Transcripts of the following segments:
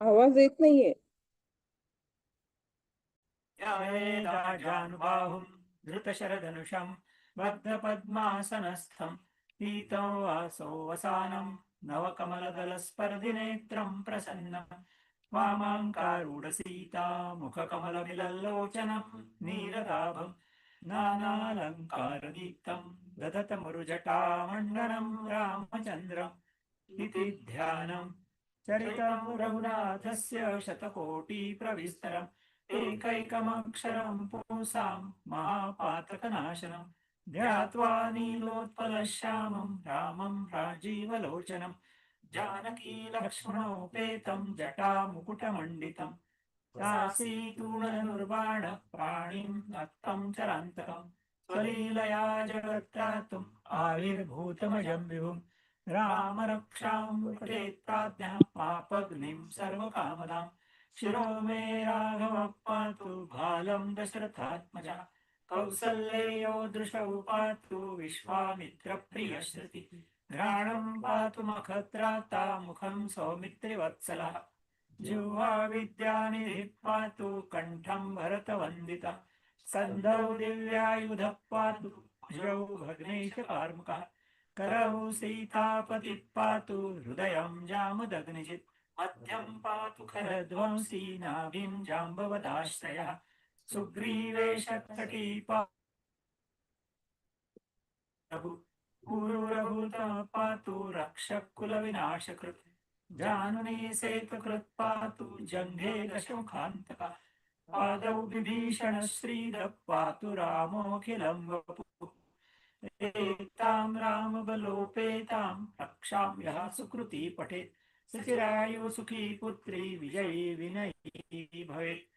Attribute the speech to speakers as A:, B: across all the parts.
A: आवाज येत नाहीये.
B: ध्यायेदाजानुबाहुं धृतशरधनुषं बद्धपद्मासनस्थं पीतं वासो वसानं नवकमलदलस्पर्धिनेत्रं प्रसन्नं वामाङ्कारूढसीता मुखकमलमिलल्लोचनं नीरदाभं नानालङ्कारदीप्तं ददतमरुजटामण्डनं रामचन्द्रम् इति ध्यानम् चरितं रघुनाथस्य शतकोटिप्रविस्तरम् एकैकमक्षरं पुंसाम् महापातकनाशनम् ध्यात्वा नीलोत्पलश्यामं रामं राजीवलोचनं जानकी लक्ष्मणोपेतं जटामुकुटमण्डितम् सासीतूणनुर्बाण प्राणिं नक्तं चरान्तकं स्वलीलया जगत्त्रातुम् आविर्भूतमजं विभुम् राम रक्षां पापग्निं सर्वकामदाम् शिरो मे राघव पातु भालं दशरथात्मजा। कौसल्येयो दृशौ पातु विश्वामित्रप्रियश्रुति। घ्राणं पातु मखत्राता मुखं सौमित्रिवत्सलः। जिह्वा विद्यानिधिः पातु कण्ठं भरतवन्दिता। सन्धौ दिव्यायुधः पातु भुजौ भग्नेशकार्मुकः करौ सीतापतिः पातु हृदयं जामदग्निजित्। मध्यं पातु खरध्वंसी नाभिं जाम्बवदाश्रयः। सुग्रीवेशकटी प्रभु पूर्वभूतः पातु रक्षकुलविनाशकृत्। जानुनी सेतुकृत् पातु जङ्घे दशमुखान्तः। पादौ विभीषणश्रीदः पातु रामोऽखिलं वपु। एतां रामबलोपेतां रक्षां यः सुकृती पठेत्। सचिरायु सुखी पुत्री विजयी विनयी भवेत्।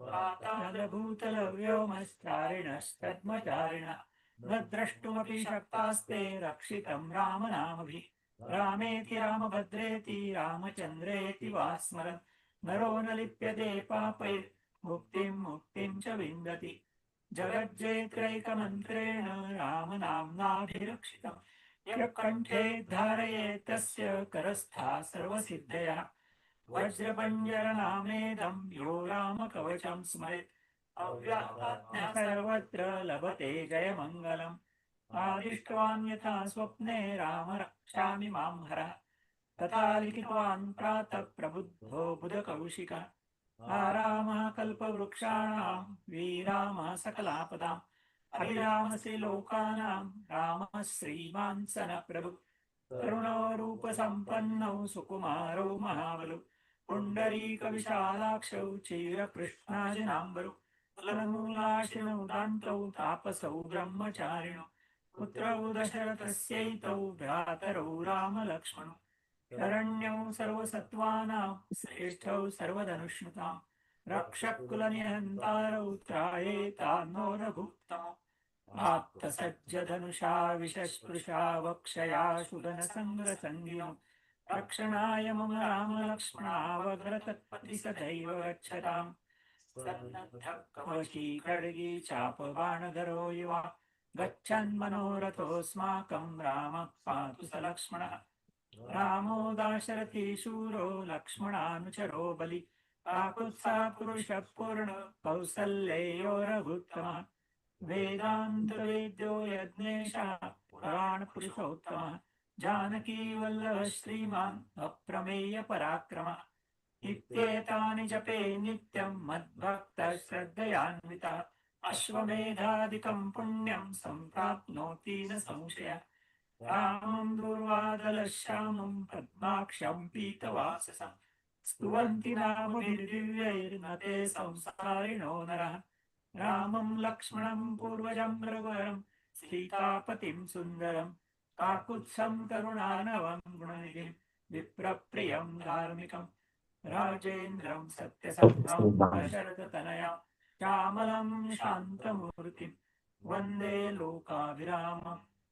B: पातालभूतलव्योमस्तारिणस्तद्मचारिण न द्रष्टुमपि शक्तास्ते रक्षितं रामनामभिः। रामेति रामभद्रेति रामचन्द्रेति वा स्मरन् नरो न लिप्यते पापै मुक्तिं मुक्तिं च विन्दति। जगज्जेत्रैकमन्त्रेण रामनाम्नाभिरक्षितम् यः कण्ठे धारये तस्य करस्था सर्वसिद्धयः। वज्रपञ्जरनामेदं यो रामकवचं स्मरेत्। अव्याहत्य सर्वत्र लभते जयमङ्गलम्। आदिष्टवान् यथा स्वप्ने राम रक्षामि मां हरः। तथा लिखितवान् प्रातः प्रबुद्धो बुधकौशिकः। आरामः कल्पवृक्षाणां वीरामः सकलापदाम् अभिरामसि लोकानां रामः श्रीमान् सन प्रभु करुणो रूपसम्पन्नौ सुकुमारौ महाबलु पुण्डरीकविशालाक्षौ चीरकृष्णाजनाम्बरु कुलमूलाशिनौ दान्तौ तापसौ ब्रह्मचारिणौ पुत्रौ दशरथस्यैतौ भ्रातरौ रामलक्ष्मणौ। शरण्यौ सर्वसत्त्वानां श्रेष्ठौ सर्वधनुष्णुताम् रक्षकुलनिहन्तारौ त्रायेतान्नो रघुत्तमौ आप्तसज्जधनुषा विषस्पृशा वक्षया सुगनसङ्गसङ्गिनौ रक्षणाय मम रामलक्ष्मणावग्रतत्पति सदैव गच्छताम्। सन्नद्धकवची खड्गी चापबाणधरो युवा गच्छन्मनोरथोऽस्माकं रामः पातु स लक्ष्मणः। रामो दाशरथी शूरो लक्ष्मणानुचरो बलि। काकुत्सा पुरुषः पूर्ण कौसल्येयो रघुत्तमः वेदान्तवेद्यो यज्ञेशः पुराणपुरुषोत्तमः। जानकी वल्लभ श्रीमान् अप्रमेयपराक्रमः इत्येतानि जपे नित्यं मद्भक्तः श्रद्धयान्वितः। अश्वमेधादिकं पुण्यं सम्प्राप्नोति न संशयः। रामं दुर्वादलश्यामं पद्माक्षं पीतवाससं। स्तुवन्ति नामभिर्दिव्यैर्न ते संसारिणो नरः। रामं लक्ष्मणं पूर्वजं रघुवरं सीतापतिं सुन्दरं। काकुत्सं करुणानवं गुणनिधिं विप्रप्रियं धार्मिकं। राजेन्द्रं सत्यसन्धं शरदतनया श्यामलं शान्तमूर्तिं। वन्दे लोकाभिरामम्।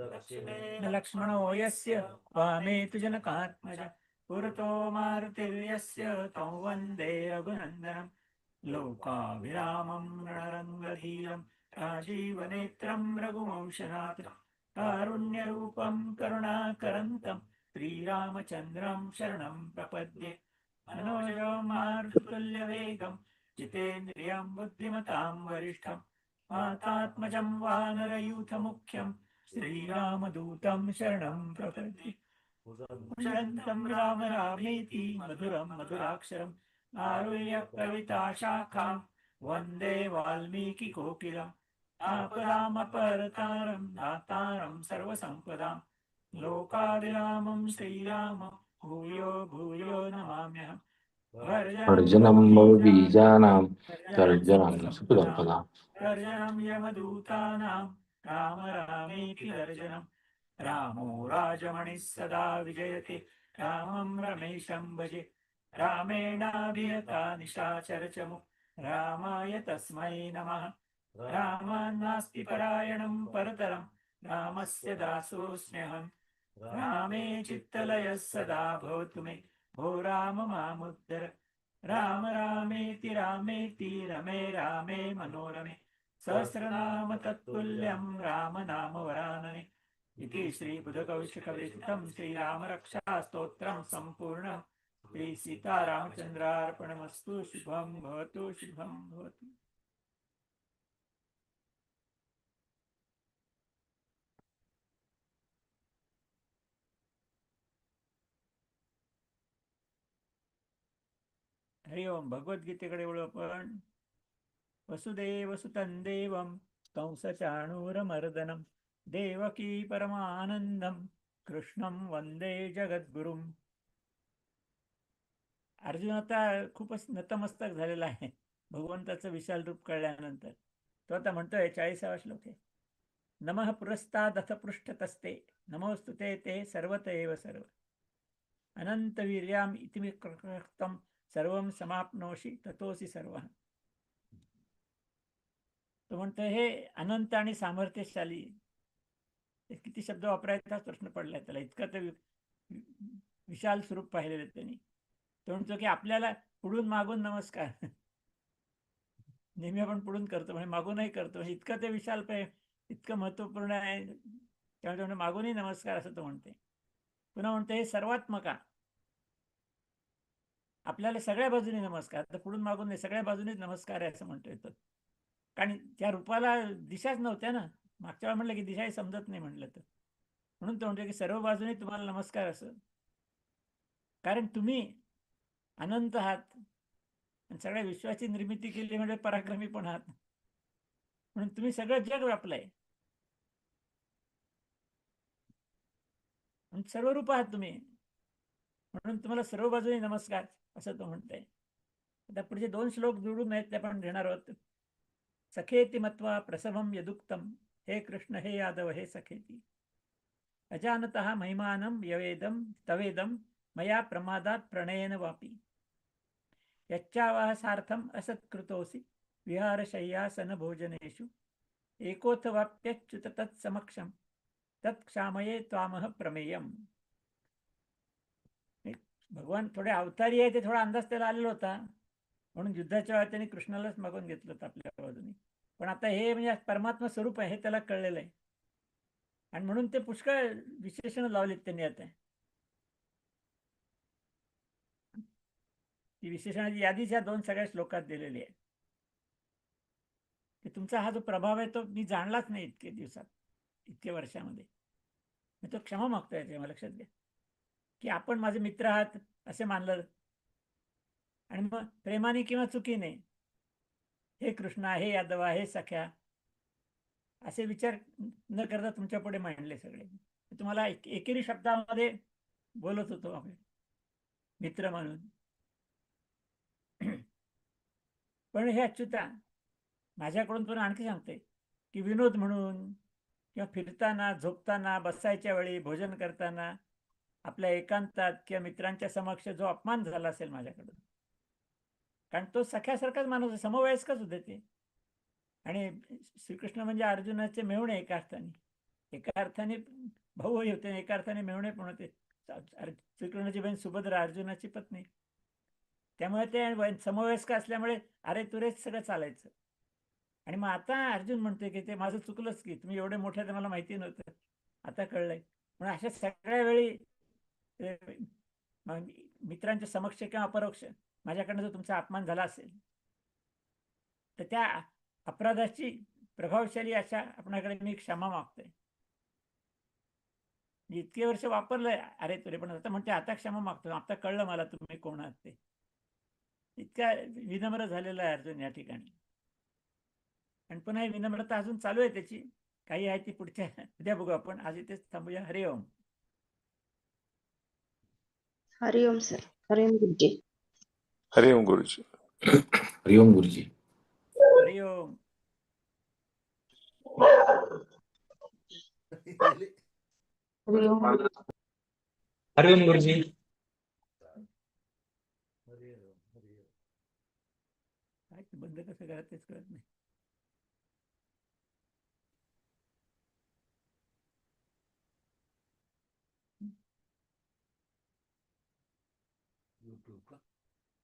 B: लक्ष्मणो यस्य वामे तु जनकात्मज पुरतो मारुतिर्यस्य तं वन्दे रघुनन्दनं लोकाभिरामं रणरङ्गधीरं राजीवनेत्रं रघुवंशनाथं कारुण्यरूपं करुणाकरन्तं श्रीरामचन्द्रं शरणं प्रपद्ये। मनोजमारुतुल्यवेगं जितेन्द्रियं बुद्धिमतां वरिष्ठं मातात्मजं वानरयूथमुख्यं श्रीरामदूतं शरणं प्रपद्ये कुशन्तं राम रामेति मधुरं मधुराक्षरम् आरुह्य कविताशाखां वन्दे वाल्मीकिकोकिलम्। आपरामपरतारं दातारं सर्वसम्पदां। लोकाभिरामं श्रीराम भूयो भूयो नमाम्यहम्।
A: अर्जनं बीजानां तर्जनं
B: यमदूतानां। राम रामेति गर्जनं रामो राजमणिः सदा विजयते। रामं रमेशं भजे। रामेणाभियता निशाचरचमु। रामाय तस्मै नमः। रामान्नास्ति परायणं परतरं रामस्य दासोऽस्म्यहम् रामे चित्तलयः सदा भवतु मे। भो राम मामुद्धर राम रामेति रामेति रमे रामे मनोरमे। सहस्रनाम तत्तुल्यं नाम वरानने इति श्रीबुधकौशिकविष्टं श्रीरामरक्षास्तोत्रं सम्पूर्णं श्री सीतारामचन्द्रार्पणमस्तु शुभं भवतु शुभं भवतु। हरि ओम भगवद्गीतेकडे वळू आपण. वसुदेवसुतं देवं कंसचाणूरमर्दनं देवकी परमानंदं कृष्णं वंदे जगद्गुरुम अर्जुन आता खूपच नतमस्तक झालेला आहे. भगवंताचं विशाल रूप कळल्यानंतर. तो आता म्हणतोय चाळीसावा श्लोक आहे. नमः पुरस्तादथ पृष्ठतस्ते नमोस्तु ते ते सर्वत एव सर्व. अनंत वीर्याम इतिमिकृतं सर्वं समाप्नोशी ततोसी सर्व. तो म्हणतो हे अनंत आणि सामर्थ्यशाली. किती शब्द वापरायचा प्रश्न पडलाय त्याला. इतकं तर विशाल स्वरूप पाहिलेलं त्यांनी. तो म्हणतो की आपल्याला पुढून मागून नमस्कार. नेहमी आपण पुढून करतो म्हणजे मागूनही करतो. म्हणजे इतकं ते विशाल पे इतकं महत्त्वपूर्ण आहे. त्यामुळे मागूनही नमस्कार असं तो म्हणते पुन्हा म्हणते हे सर्वात्मका आपल्याला सगळ्या बाजूने नमस्कार. तर पुढून मागून नाही सगळ्या बाजूनेच नमस्कार आहे असं म्हणतो येतं कारण त्या रूपाला दिशाच नव्हत्या ना. मागच्या वेळा म्हटलं की दिशाही समजत नाही म्हटलं तर. म्हणून तो म्हणतो की सर्व बाजूने तुम्हाला नमस्कार असं. कारण तुम्ही अनंत आहात. आणि सगळ्या विश्वाची निर्मिती केली म्हणजे पराक्रमी पण आहात. म्हणून तुम्ही सगळं जग व्यापलंय. सर्व रूप आहात तुम्ही. म्हणून तुम्हाला सर्व बाजूने नमस्कार असं तो म्हणतोय. आता पुढचे दोन श्लोक जोडून आहेत ते आपण घेणार आहोत. सखेती मत्वा प्रसवं यदुक्तम हे कृष्ण हे यादव हे सखेती। अजानत महिमानं यवेदम तवेदम मया प्रमादात प्रणयन वापी। यच्चावासार्थम असत्कृतोसि विहारशय्यासन भोजनेषु एकोथ वाप्यच्युत तत्समक्षम तत्क्षामये त्वामह प्रमेयम। भगवान थोडे अवतारी आहे ते थोडा अंदाज त्याला आलेला होता। म्हणून युद्धाच्या वेळा त्यांनी कृष्णालाच मागून घेतलं होतं आपल्या बाजूने. पण आता हे म्हणजे परमात्मा स्वरूप आहे हे त्याला कळलेलं आहे. आणि म्हणून ते पुष्कळ विशेषण लावलेत त्यांनी आता. ती विशेषणाची यादीच या दोन सगळ्या श्लोकात दिलेली आहे. की तुमचा हा जो प्रभाव आहे तो मी जाणलाच नाही इतके दिवसात इतक्या वर्षामध्ये. मी तो क्षमा मागतोय मला लक्षात घ्या. की आपण माझे मित्र आहात असे मानलं आणि मग प्रेमाने किंवा चुकीने हे कृष्णा हे यादवा हे सख्या असे विचार न करता तुमच्यापुढे मांडले सगळे. तुम्हाला एकेरी शब्दामध्ये बोलत होतो आम्ही मित्र म्हणून. पण हे अच्युता माझ्याकडून तुला आणखी सांगते की विनोद म्हणून किंवा फिरताना झोपताना बसायच्या वेळी भोजन करताना आपल्या एकांतात किंवा मित्रांच्या समक्ष जो अपमान झाला असेल माझ्याकडून कारण तो सख्यासारखाच माणूस आहे, समवयस्कच होते ते. आणि श्रीकृष्ण म्हणजे अर्जुनाचे मेवणे एका अर्थाने. एका अर्थाने भाऊही होते एका अर्थाने मेवणे पण होते. श्रीकृष्णाची बहीण सुभद्रा अर्जुनाची पत्नी. त्यामुळे ते समवयस्क असल्यामुळे अरे तुरेच सगळं चालायचं. आणि मग आता अर्जुन म्हणतोय की ते माझं चुकलंच की तुम्ही एवढे मोठे तर मला माहिती नव्हतं. आता कळलंय. म्हणून अशा सगळ्या वेळी मित्रांच्या समक्ष किंवा अपरोक्ष माझ्याकडनं जर तुमचा अपमान झाला असेल तर त्या अपराधाची प्रभावशाली अशा आपणाकडे मी क्षमा मागतोय. मी इतके वर्ष वापरलंय. अरे तुरे पण आता म्हणते आता क्षमा मागतो आता कळलं मला तुम्ही कोण आहात ते. इतका विनम्र झालेला आहे अर्जुन या ठिकाणी. आणि पुन्हा ही विनम्रता अजून चालू आहे त्याची. काही आहे ती पुढच्या उद्या बघू आपण. आज इथेच थांबूया. हरि ओम
C: हरिओम सर. हरिओम गुरुजी.
D: हरि ओम गुरुजी.
A: हरिओम गुरुजी.
B: हरि ओम.
C: हरिओम
E: हरिओम गुरुजी.
B: काय ते बंद कसं करा तेच कळत नाही.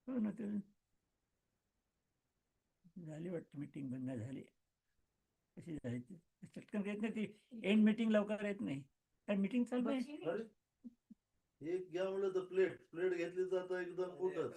B: हो ना ते झाली वाटतं मीटिंग बंद झाली. कशी झाली ती? चटकन येत नाही ती. एंड मीटिंग लवकर येत नाही. काय मीटिंग चालू आहे?
F: एक घ्या म्हणलं तर प्लेट प्लेट घेतली तर आता एकदम कुठंच